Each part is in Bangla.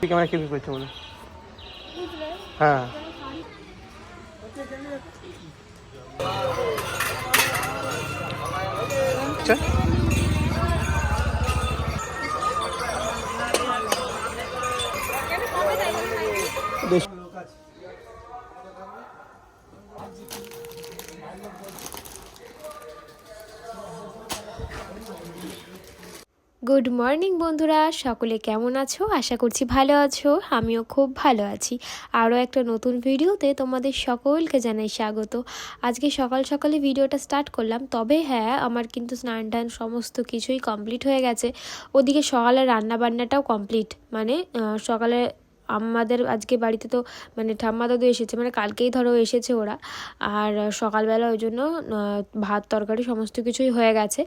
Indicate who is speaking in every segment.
Speaker 1: ক্যামেরা কি করছে বলে হ্যাঁ আচ্ছা
Speaker 2: গুড মর্নিং বন্ধুরা। সকলে কেমন আছো? আশা করছি ভালো আছো। আমিও খুব ভালো আছি। আরও একটা নতুন ভিডিওতে তোমাদের সকলকে জানাই স্বাগত। আজকে সকাল সকালে ভিডিওটা স্টার্ট করলাম। তবে হ্যাঁ আমার কিন্তু স্নান টান সমস্ত কিছুই কমপ্লিট হয়ে গেছে। ওদিকে সকালে রান্না বান্নাটাও কমপ্লিট মানে সকালে আমাদের আজকে বাড়িতে তো মানে ঠাম্মা দাদু এসেছে মানে কালকেই ধরো এসেছে ওরা। আর সকালবেলা ওই জন্য ভাত, তরকারি সমস্ত কিছুই হয়ে গেছে।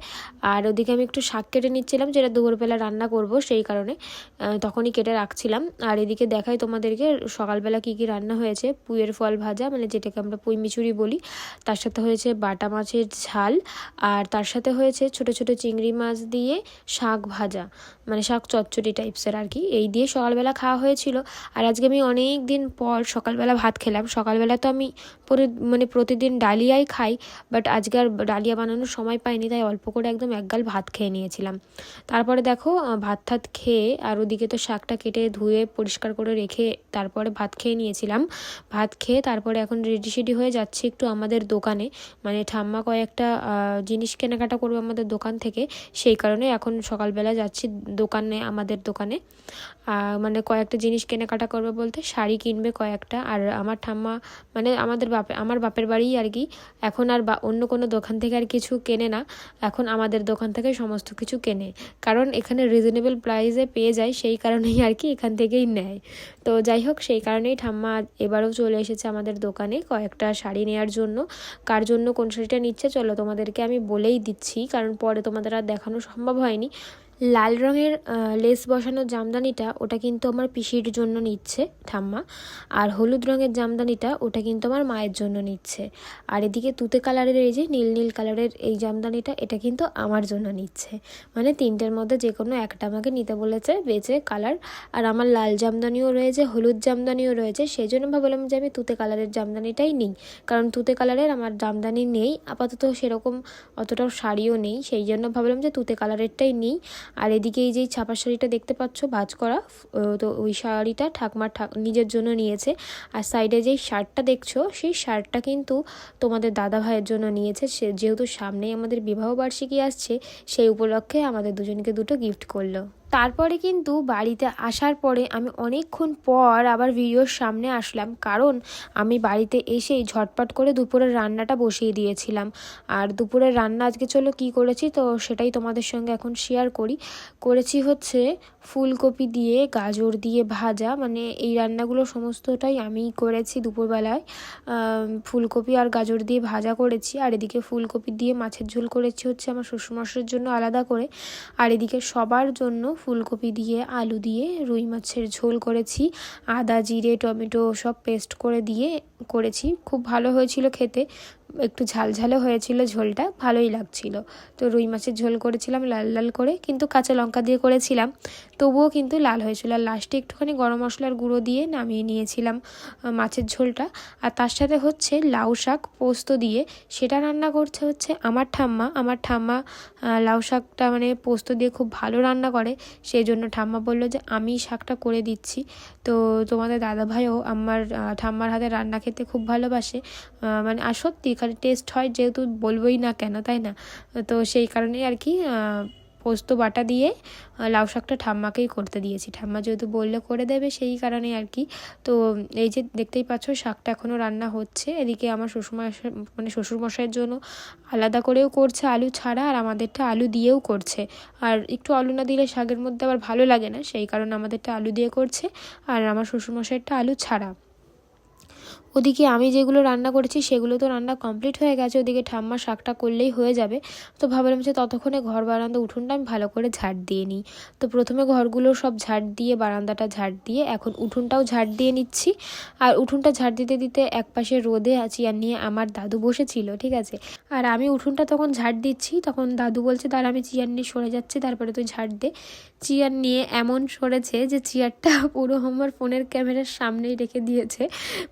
Speaker 2: আর ওদিকে আমি একটু শাক কেটে নিচ্ছিলাম, যেটা দুপুরবেলা রান্না করব সেই কারণে তখনই কেটে রাখছিলাম। আর এদিকে দেখাই তোমাদেরকে সকালবেলা কি কি রান্না হয়েছে। পুইয়ের ফল ভাজা মানে যেটাকে আমরা পুঁই মিচুরি বলি। তার সাথে হয়েছে বাটা মাছের ঝাল। আর তার সাথে হয়েছে ছোট ছোট চিংড়ি মাছ দিয়ে শাক ভাজা মানে শাক চচ্চড়ি টাইপসের আর কি। এই দিয়ে সকালবেলা খাওয়া হয়েছিল। আর আজকে আমি অনেক দিন পর সকালবেলা ভাত খেলাম। সকালবেলা তো আমি পরে মানে প্রতিদিন ডালিয়াই খাই বাট আজকে আর ডালিয়া বানানোর সময় পাইনি, তাই অল্প করে একদম একগাল ভাত খেয়ে নিয়েছিলাম। তারপরে দেখো ভাত টাত খেয়ে আর ওদিকে তো শাকটা কেটে ধুয়ে পরিষ্কার করে রেখে তারপরে ভাত খেয়ে নিয়েছিলাম। ভাত খেয়ে তারপরে এখন রেডি সেডি হয়ে যাচ্ছি একটু আমাদের দোকানে। মানে ঠাম্মা কয়েকটা জিনিস কেনাকাটা করবে আমাদের দোকান থেকে, সেই কারণে এখন সকালবেলা যাচ্ছি দোকানে, আমাদের দোকানে। মানে কয়েকটা জিনিস কেনাকাটা করবে বলতে শাড়ি কিনবে কয়েকটা। আর আমার ঠাম্মা মানে আমাদের বাপে আমার বাপের বাড়ি আর কি। এখন আর বা অন্য কোনো দোকান থেকে আর কিছু কেনে না। এখন আমাদের দোকান থেকে সমস্ত কিছু কেনে। কারণ এখানে রিজনেবল প্রাইসে পেয়ে যায়, সেই কারণেই আর কি এখান থেকেই নেয়। তো যাই হোক, সেই কারণেই ঠাম্মা এবারও চলে এসেছে আমাদের দোকানে কয়েকটা শাড়ি নেওয়ার জন্য। কার জন্য কোন শাড়িটা নিচ্ছে, চলো তোমাদেরকে আমি বলেই দিচ্ছি। কারণ পরে তোমাদের আর দেখানো সম্ভব হয়নি। লাল রঙের লেস বসানো জামদানিটা ওটা কিন্তু আমার পিসির জন্য নিচ্ছে ঠাম্মা। আর হলুদ রঙের জামদানিটা ওটা কিন্তু আমার মায়ের জন্য নিচ্ছে। আর এদিকে তুতে কালারের এই যে নীল নীল কালারের এই জামদানিটা এটা কিন্তু আমার জন্য নিচ্ছে। মানে তিনটের মধ্যে যে কোনো একটা আমাকে নিতে বলেছে বেচে কালার। আর আমার লাল জামদানিও রয়েছে, হলুদ জামদানিও রয়েছে সেই জন্য ভাবলাম যে আমি তুতে কালারের জামদানিটাই নিই। কারণ তুতে কালারের আমার জামদানি নেই, আপাতত সেরকম অতটাও শাড়িও নেই, সেই জন্য ভাবলাম যে তুতে কালারেরটাই নিই। আর এদিকে এই যে ছাপা শাড়িটা দেখতে পাচ্ছ, ভাজ করা তো ওই শাড়িটা ঠাকমার ঠাক নিজের জন্য নিয়েছে। আর সাইডে যেই শার্টটা দেখছ, সেই শার্টটা কিন্তু তোমাদের দাদা ভাইয়ের জন্য নিয়েছে। সে, যেহেতু সামনেই আমাদের বিবাহ বার্ষিকী আসছে, সেই উপলক্ষে আমাদের দুজনকে দুটো গিফট করল। তারপরে কিন্তু বাড়িতে আসার পরে আমি অনেকক্ষণ পর আবার ভিডিওর সামনে আসলাম। কারণ আমি বাড়িতে এসেই ঝটপট করে দুপুরের রান্নাটা বসিয়ে দিয়েছিলাম। আর দুপুরের রান্না আজকে চলো কি করেছি তো সেটাই তোমাদের সঙ্গে এখন শেয়ার করি। করেছি হচ্ছে ফুলকপি দিয়ে গাজর দিয়ে ভাজা। মানে এই রান্নাগুলো সমস্তটাই আমিই করেছি দুপুরবেলায়। ফুলকপি আর গাজর দিয়ে ভাজা করেছি। আর এদিকে ফুলকপি দিয়ে মাছের ঝোল করেছি হচ্ছে আমার শ্বশুরমশাইয়ের জন্য আলাদা করে। আর এদিকে সবার জন্য ফুলকপি দিয়ে, আলু দিয়ে, রুই মাছের ঝোল করেছি, আদা, জিরে, টমেটো সব পেস্ট করে দিয়ে করেছি। খুব ভালো হয়েছিল খেতে। একটু ঝালঝালও হয়েছিল ঝোলটা, ভালোই লাগছিল। তো রুই মাছের ঝোল করেছিলাম লাল লাল করে, কিন্তু কাঁচা লঙ্কা দিয়ে করেছিলাম। তবুও কিন্তু লাল হয়েছিল। আর লাস্টে একটুখানি গরম মশলার গুঁড়ো দিয়ে নামিয়ে নিয়েছিলাম মাছের ঝোলটা। আর তার সাথে হচ্ছে লাউ শাক পোস্ত দিয়ে, সেটা রান্না করছে হচ্ছে আমার ঠাম্মা। আমার ঠাম্মা লাউ শাকটা মানে পোস্ত দিয়ে খুব ভালো রান্না করে। সেই জন্য ঠাম্মা বলল যে, আমি শাকটা করে দিচ্ছি। তো তোমাদের দাদা ভাইও আমার ঠাম্মার হাতে রান্না খেতে খুব ভালোবাসে। মানে আর সত্যি খালি টেস্ট হয় যেহেতু বলবোই না কেন, তাই না? তো সেই কারণেই আর কি পোস্ত বাটা দিয়ে লাউ শাকটা ঠাম্মাকেই করতে দিয়েছি। ঠাম্মা যেহেতু বললে করে দেবে সেই কারণে আর কি। তো এই যে দেখতেই পাচ্ছ শাকটা এখনও রান্না হচ্ছে। এদিকে আমার শ্বশুরমশাই মানে শ্বশুরমশাইয়ের জন্য আলাদা করেও করছে আলু ছাড়া আর আমাদেরটা আলু দিয়েও করছে। আর একটু আলু না দিলে শাকের মধ্যে আবার ভালো লাগে না, সেই কারণে আমাদেরটা আলু দিয়ে করছে। আর আমার শ্বশুরমশাইয়েরটা আলু ছাড়া। ওদিকে আমি যেগুলো রান্না করেছি সেগুলো তো রান্না কমপ্লিট হয়ে গেছে। ওদিকে ঠাম্মা শাকটা করলেই হয়ে যাবে। তো ভাবলাম যে ততক্ষণে ঘর বারান্দা উঠোনটা আমি ভালো করে ঝাড় দিয়ে নিই। তো প্রথমে ঘরগুলো সব ঝাড় দিয়ে, বারান্দাটা ঝাড় দিয়ে, এখন উঠোনটাও ঝাড় দিয়ে নিচ্ছি। আর উঠোনটা ঝাড় দিতে দিতে এক পাশে রোদে আর নিয়ে আমার দাদু বসেছিল, ঠিক আছে? আর আমি উঠোনটা তখন ঝাড় দিচ্ছি, তখন দাদু বলছে তার আমি চেয়ার নিয়ে সরে যাচ্ছি, তারপরে তুই ঝাড় দে। চেয়ার নিয়ে এমন সরেছে যে চেয়ারটা পুরো আমার ফোনের ক্যামেরার সামনেই রেখে দিয়েছে।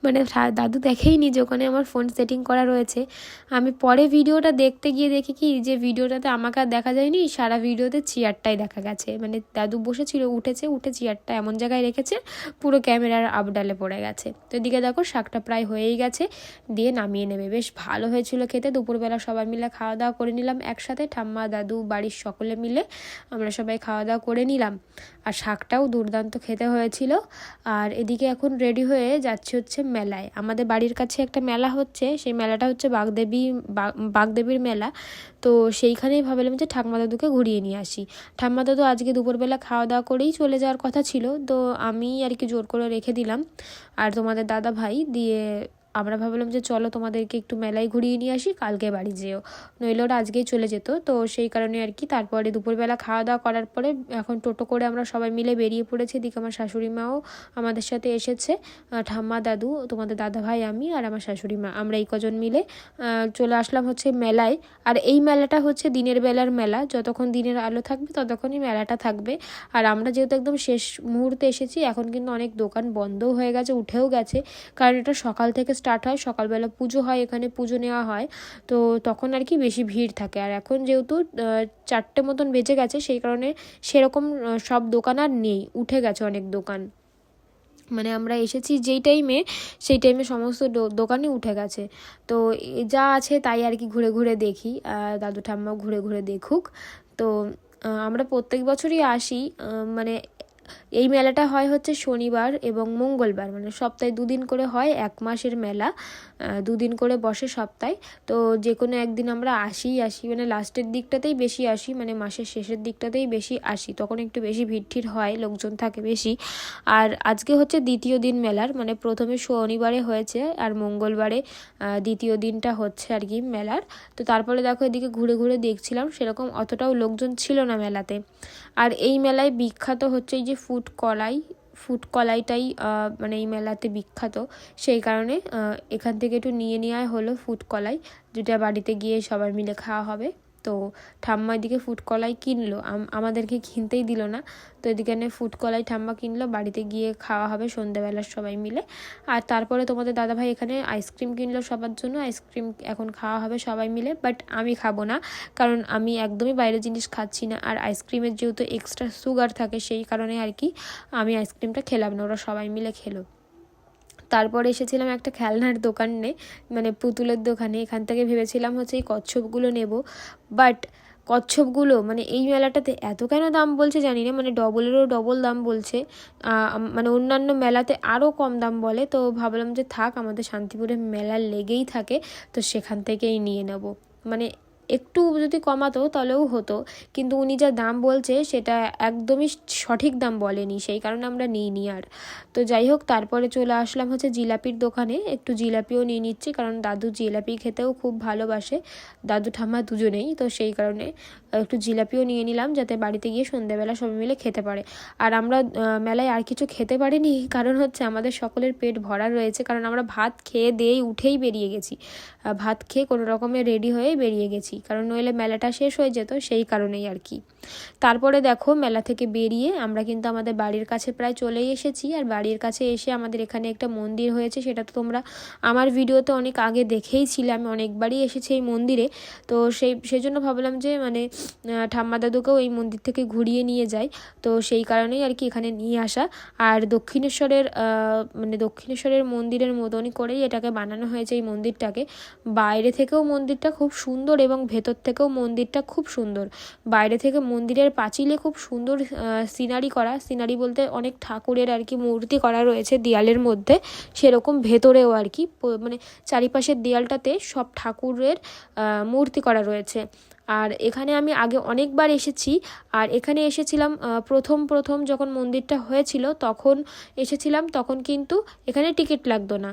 Speaker 2: মানে সা- দাদু দেখেইনি যে ওখানে আমার ফোন সেটিং করা রয়েছে। আমি পরে ভিডিওটা দেখতে গিয়ে দেখি কি যে ভিডিওটাতে আমাকে আর দেখা যায়নি, সারা ভিডিওতে চেয়ারটাই দেখা গেছে। মানে দাদু বসেছিল, উঠেছে, উঠে চেয়ারটা এমন জায়গায় রেখেছে, পুরো ক্যামেরার আপডালে পড়ে গেছে। তো এদিকে দেখো, শাকটা প্রায় হয়েই গেছে। দিয়ে নামিয়ে নেবে। বেশ ভালো হয়েছিল খেতে। দুপুরবেলা সবাই মিলে খাওয়া দাওয়া করে নিলাম একসাথে। ঠাম্মা, দাদু, বাড়ির সকলে মিলে আমরা সবাই খাওয়া দাওয়া করে নিলাম। আর শাকটাও দুর্দান্ত খেতে হয়েছিল। আর এদিকে এখন রেডি হয়ে যাচ্ছে হচ্ছে মেলায়। আমাদের বাড়ির কাছে একটা মেলা হচ্ছে, সেই মেলাটা হচ্ছে বাগদেবী বাগ- বাগদেবীর মেলা। তো সেইখানেই ভাবলাম যে ঠাম্মা দাদুকে ঘুরিয়ে নিয়ে আসি। ঠাম্মা দাদু আজকে দুপুরবেলা খাওয়া দাওয়া করেই চলে যাওয়ার কথা ছিল, তো আমি আর কি জোর করে রেখে দিলাম। আর তোমাদের দাদা ভাই দিয়ে আমরা ভাবলাম যে চলো তোমাদেরকে একটু মেলায় ঘুরিয়ে নিয়ে আসি, কালকে বাড়ি যেও। নইলে ওরা আজকেই চলে যেত। তো সেই কারণে আর কি তারপরে দুপুরবেলা খাওয়া দাওয়া করার পরে এখন টোটো করে আমরা সবাই মিলে বেরিয়ে পড়েছি এদিকে আমার শাশুড়ি মাও আমাদের সাথে এসেছে। ঠাম্মা, দাদু, তোমাদের দাদা ভাই, আমি আর আমার শাশুড়ি মা। আমরা এই কজন মিলে চলে আসলাম হচ্ছে মেলায়। আর এই মেলাটা হচ্ছে দিনের বেলার মেলা। যতক্ষণ দিনের আলো থাকবে ততক্ষণই মেলাটা থাকবে। আর আমরা যেহেতু একদম শেষ মুহূর্তে এসেছি, এখন কিন্তু অনেক দোকান বন্ধও হয়ে গেছে, উঠেও গেছে। কারণ এটা সকাল থেকে স্টার্ট হয়, সকালবেলা পুজো হয়, এখানে পুজো নেওয়া হয়। তো তখন আর কি বেশি ভিড় থাকে। আর এখন যেহেতু চারটে মতন বেজে গেছে, সেই কারণে সেরকম সব দোকান আর নেই। উঠে গেছে অনেক দোকান। মানে আমরা এসেছি যেই টাইমে সেই টাইমে সমস্ত দোকানই উঠে গেছে। তো যা আছে তাই আর কি ঘুরে ঘুরে দেখি। দাদু ঠাম্মাও ঘুরে ঘুরে দেখুক। তো আমরা প্রত্যেক বছরই আসি। মানে এই মেলাটা হয় হচ্ছে শনিবার এবং মঙ্গলবার মানে সপ্তাহে দুদিন করে হয়, এক মাসের মেলা দুদিন করে বসে সপ্তাহে। তো যে কোনো একদিন আমরা আসিই, আসি মানে লাস্টের দিকটাতেই বেশি আসি মানে মাসের শেষের দিকটাতেই বেশি আসি। তখন একটু বেশি ভিড় হয়, লোকজন থাকে বেশি। আর আজকে হচ্ছে দ্বিতীয় দিন মেলার মানে প্রথমে শনিবারে হয়েছে আর মঙ্গলবারে দ্বিতীয় দিনটা হচ্ছে আর কি মেলার। তো তারপরে দেখো এদিকে ঘুরে ঘুরে দেখছিলাম, সেরকম অতটাও লোকজন ছিল না মেলাতে। আর এই মেলায় বিখ্যাত হচ্ছে এই যে ফুড কলাই ফুড কলাইটাই মানে এই মেলাতে বিখ্যাত। সেই কারণে এখান থেকে একটু নিয়ে নেওয়াই হলো ফুড কলাই যেটা বাড়িতে গিয়ে সবাই মিলে খাওয়া হবে। তো ঠাম্মা এদিকে ফুড কলাই কিনলো। আম- আমাদেরকে কিনতেই দিল না। তো এদিকে ফুড কলাই ঠাম্মা কিনলো, বাড়িতে গিয়ে খাওয়া হবে সন্ধ্যেবেলা সবাই মিলে। আর তারপরে তোমাদের দাদাভাই এখানে আইসক্রিম কিনলো সবার জন্য। আইসক্রিম এখন খাওয়া হবে সবাই মিলে বাট আমি খাব না। কারণ আমি একদমই বাইরের জিনিস খাচ্ছি না। আর আইসক্রিমের যেহেতু এক্সট্রা সুগার থাকে, সেই কারণে আর কি আমি আইসক্রিমটা খেলাম না। ওরা সবাই মিলে খেলো। তারপরে এসেছিলাম একটা খেলনার দোকানে মানে পুতুলের দোকানে। এখান থেকে ভেবেছিলাম হচ্ছে এই কচ্ছপগুলো নেব। বাট কচ্ছপগুলো মানে এই মেলাটাতে এত কেন দাম বলছে জানি না মানে ডবলেরও ডবল দাম বলছে। মানে অন্যান্য মেলাতে আরও কম দাম বলে। তো ভাবলাম যে থাক, আমাদের শান্তিপুরে মেলা লেগেই থাকে, তো সেখান থেকেই নিয়ে নেব। মানে একটু যদি কমাতো তাহলেও হতো। কিন্তু উনি যা দাম বলছে সেটা একদমই সঠিক দাম বলেনি, সেই কারণে আমরা নিইনি আর। তো যাই হোক, তারপরে চলে আসলাম হচ্ছে জিলাপির দোকানে। একটু জিলাপিও নিয়ে নিচ্ছি, কারণ দাদু জিলাপি খেতেও খুব ভালোবাসে। দাদু ঠাম্মা দুজনেই, তো সেই কারণে একটু জিলাপিও নিয়ে নিলাম যাতে বাড়িতে গিয়ে সন্ধ্যাবেলা সবাই মিলে খেতে পারে। আর আমরা মেলায় আর কিছু খেতে পারিনি, কারণ হচ্ছে আমাদের সকলের পেট ভরা রয়েছে, কারণ আমরা ভাত খেয়ে দিয়েই উঠেই বেরিয়ে গেছি। ভাত খেয়ে কোনো রকমে রেডি হয়ে বেরিয়ে গেছি। কারণ নইলে মেলাটা শেষ হয়ে যেত, সেই কারণেই আর কি। তারপরে দেখো, মেলা থেকে বেরিয়ে আমরা কিন্তু আমাদের বাড়ির কাছে প্রায় চলেই এসেছি। আর বাড়ির কাছে এসে আমাদের এখানে একটা মন্দির হয়েছে, সেটা তো তোমরা আমার ভিডিওতে অনেক আগে দেখেই ছিলে আমি অনেকবারই এসেছি এই মন্দিরে। তো সেই সেই জন্য ভাবলাম যে মানে ঠাম্মা দাদুকেও এই মন্দির থেকে ঘুরিয়ে নিয়ে যাই। তো সেই কারণেই আর কি এখানে নিয়ে আসা। আর দক্ষিণেশ্বরের মানে দক্ষিণেশ্বরের মন্দিরের মতনই করেই এটাকে বানানো হয়েছে এই মন্দিরটাকে। বাইরে থেকেও মন্দিরটা খুব সুন্দর এবং ভেতর থেকেও মন্দিরটা খুব সুন্দর। বাইরে থেকে মন্দিরের পাঁচিলে খুব সুন্দর সিনারি করা। সিনারি বলতে অনেক ঠাকুরের আর কি মূর্তি করা রয়েছে দেয়ালের মধ্যে। সেরকম ভেতরেও আর কি মানে চারিপাশের দেয়ালটাতে সব ঠাকুরের মূর্তি করা রয়েছে। আর এখানে আমি আগে অনেকবার এসেছি, আর এখানে এসেছিলাম প্রথম প্রথম যখন মন্দিরটা হয়েছিল তখন এসেছিলাম, তখন কিন্তু এখানে টিকিট লাগতো না।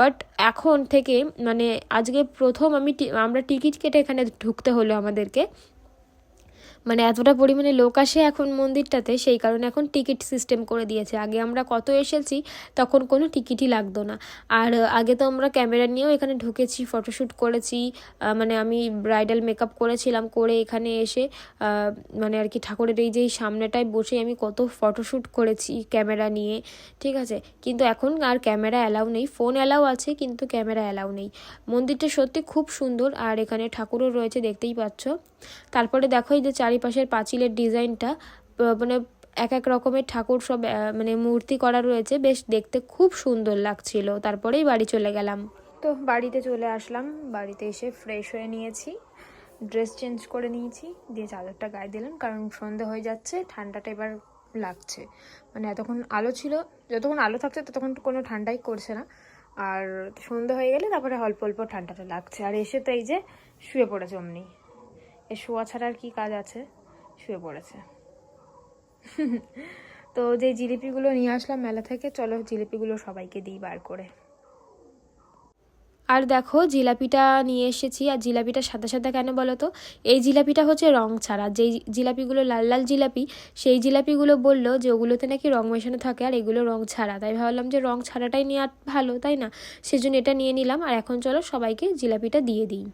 Speaker 2: বাট এখন থেকে মানে আজকে প্রথম আমি আমরা টিকিট কেটে এখানে ঢুকতে হলো আমাদেরকে। মানে এতটা পরিমাণে লোক আসে এখন মন্দিরটাতে, সেই কারণে এখন টিকিট সিস্টেম করে দিয়েছে। আগে আমরা কত এসেছি, তখন কোনো টিকিটই লাগতো না। আর আগে তো আমরা ক্যামেরা নিয়েও এখানে ঢুকেছি ফটোশ্যুট করেছি মানে আমি ব্রাইডাল মেকআপ করেছিলাম, করে এখানে এসে মানে আর কি ঠাকুরের এই যে সামনেটায় বসে আমি কত ফটোশ্যুট করেছি ক্যামেরা নিয়ে, ঠিক আছে? কিন্তু এখন আর ক্যামেরা অ্যালাউ নেই। ফোন অ্যালাউ আছে, কিন্তু ক্যামেরা অ্যালাউ নেই। মন্দিরটা সত্যি খুব সুন্দর, আর এখানে ঠাকুরও রয়েছে, দেখতেই পাচ্ছ। তারপরে দেখো এই যে চারিপাশের পাঁচিলের ডিজাইনটা মানে এক এক রকমের ঠাকুর সব মানে মূর্তি করা রয়েছে। বেশ দেখতে খুব সুন্দর লাগছিল। তারপরেই বাড়ি চলে গেলাম। তো বাড়িতে চলে আসলাম। বাড়িতে এসে ফ্রেশ হয়ে নিয়েছি। ড্রেস চেঞ্জ করে নিয়েছি। দিয়ে চাদরটা গায়ে দিলাম কারণ সন্ধে হয়ে যাচ্ছে। ঠান্ডাটা এবার লাগছে। মানে এতক্ষণ আলো ছিল। যতক্ষণ আলো থাকছে ততক্ষণ কোনো ঠান্ডাই করছে না। আর সন্ধে হয়ে গেলে তারপরে অল্প অল্প ঠান্ডাটা লাগছে। আর এসে তো এই যে শুয়ে পড়েছে অমনি। এ শোয়া ছাড়া আর কি কাজ আছে? শুয়ে পড়েছে। তো যে জিলিপিগুলো নিয়ে আসলাম মেলা থেকে, চলো জিলিপিগুলো সবাইকে দিই বার করে। আর দেখো, জিলাপিটা নিয়ে এসেছি, আর জিলাপিটা সাদা সাদা কেন বলো তো? এই জিলাপিটা হচ্ছে রং ছাড়া। যেই জিলাপিগুলো লাল লাল জিলাপি, সেই জিলাপিগুলো বলল যে ওগুলোতে নাকি রং মেশানো থাকে, আর এগুলো রং ছাড়া। তাই ভাবলাম যে রং ছাড়াটাই নেওয়া ভালো, তাই না? সেজন্য এটা নিয়ে নিলাম, আর এখন চলো সবাইকে জিলাপিটা দিয়ে দিই।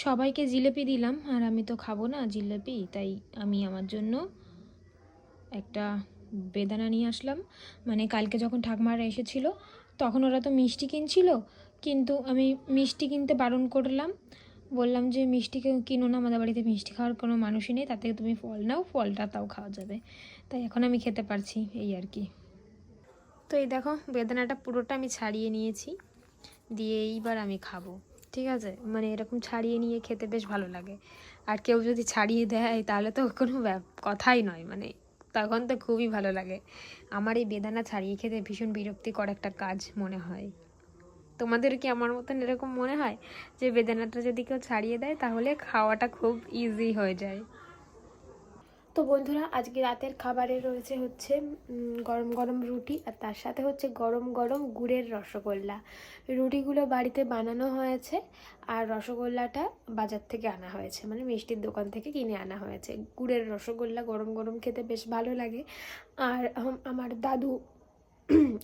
Speaker 2: সবাইকে জিলেপি দিলাম, আর আমি তো খাব না জিলেপি, তাই আমি আমার জন্য একটা বেদানা নিয়ে আসলাম। মানে কালকে যখন ঠাকমারা এসেছিল, তখন ওরা তো মিষ্টি কিনছিল, কিন্তু আমি মিষ্টি কিনতে বারণ করলাম। বললাম যে, মিষ্টি কিনো না, আমাদের বাড়িতে মিষ্টি খাওয়ার কোনো মানুষই নেই, তাতে তুমি ফল নাও, ফলটা তাও খাওয়া যাবে। তাই এখন আমি খেতে পারছি, এই আর কি। তো এই দেখো, বেদানাটা পুরোটা আমি ছাড়িয়ে নিয়েছি, দিয়ে এইবার আমি খাব। ঠিক আছে? মানে এরকম ছাড়িয়ে নিয়ে খেতে বেশ ভালো লাগে। আর কেউ যদি ছাড়িয়ে দেয়, তাহলে তো কোনো কথাই নয়। মানে তখন তো খুবই ভালো লাগে। আমার এই বেদানা ছাড়িয়ে খেতে ভীষণ বিরক্তিকর একটা কাজ মনে হয়। তোমাদের কি আমার মতন এরকম মনে হয়? যে বেদানাটা যদি কেউ ছাড়িয়ে দেয়, তাহলে খাওয়াটা খুব ইজি হয়ে যায়। তো বন্ধুরা, আজকে রাতের খাবারে রয়েছে হচ্ছে গরম গরম রুটি আর তার সাথে হচ্ছে গরম গরম গুড়ের রসগোল্লা। রুটিগুলো বাড়িতে বানানো হয়েছে আর রসগোল্লাটা বাজার থেকে আনা হয়েছে মানে মিষ্টির দোকান থেকে কিনে আনা হয়েছে। গুড়ের রসগোল্লা গরম গরম খেতে বেশ ভালো লাগে। আর আমার দাদু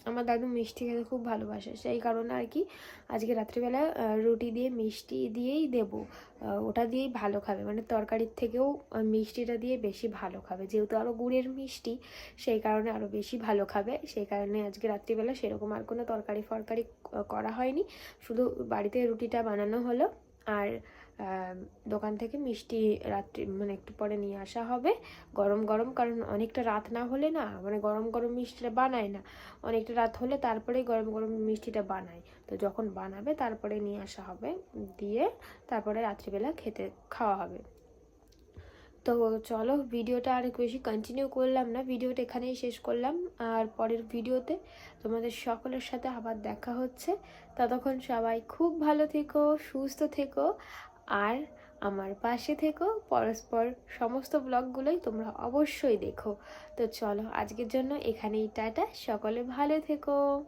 Speaker 2: আমার দাদু মিষ্টি খেতে খুব ভালোবাসে, সেই কারণে আর কি আজকে রাত্রিবেলা রুটি দিয়ে, মিষ্টি দিয়েই দেবো। ওটা দিয়েই ভালো খাবে মানে তরকারির থেকেও মিষ্টিটা দিয়ে বেশি ভালো খাবে। যেহেতু আরও গুড়ের মিষ্টি, সেই কারণে আরও বেশি ভালো খাবে। সেই কারণে আজকে রাত্রিবেলা সেরকম আর কোনো তরকারি ফরকারি করা হয়নি। শুধু বাড়িতে রুটিটা বানানো হলো। আর দোকান থেকে মিষ্টি রাত্রি মানে একটু পরে নিয়ে আসা হবে। গরম গরম, কারণ অনেকটা রাত না হলে না মানে গরম গরম মিষ্টিটা বানায় না। অনেকটা রাত হলে তারপরেই গরম গরম মিষ্টিটা বানায়। তো যখন বানাবে, তারপরে নিয়ে আসা হবে। দিয়ে তারপরে রাত্রিবেলা খেতে, খাওয়া হবে। তো চলো, ভিডিওটা আর বেশি কন্টিনিউ করলাম না। ভিডিওটা এখানেই শেষ করলাম। আর পরের ভিডিওতে তোমাদের সকলের সাথে আবার দেখা হচ্ছে। ততক্ষণ সবাই খুব ভালো থেকো, সুস্থ থেকো। আর আমার পাশে থেকো। পরস্পর সমস্ত ব্লগগুলোই তোমরা অবশ্যই দেখো। তো চলো, আজকের জন্য এখানেই, টাটা। সকলে ভালো থেকো।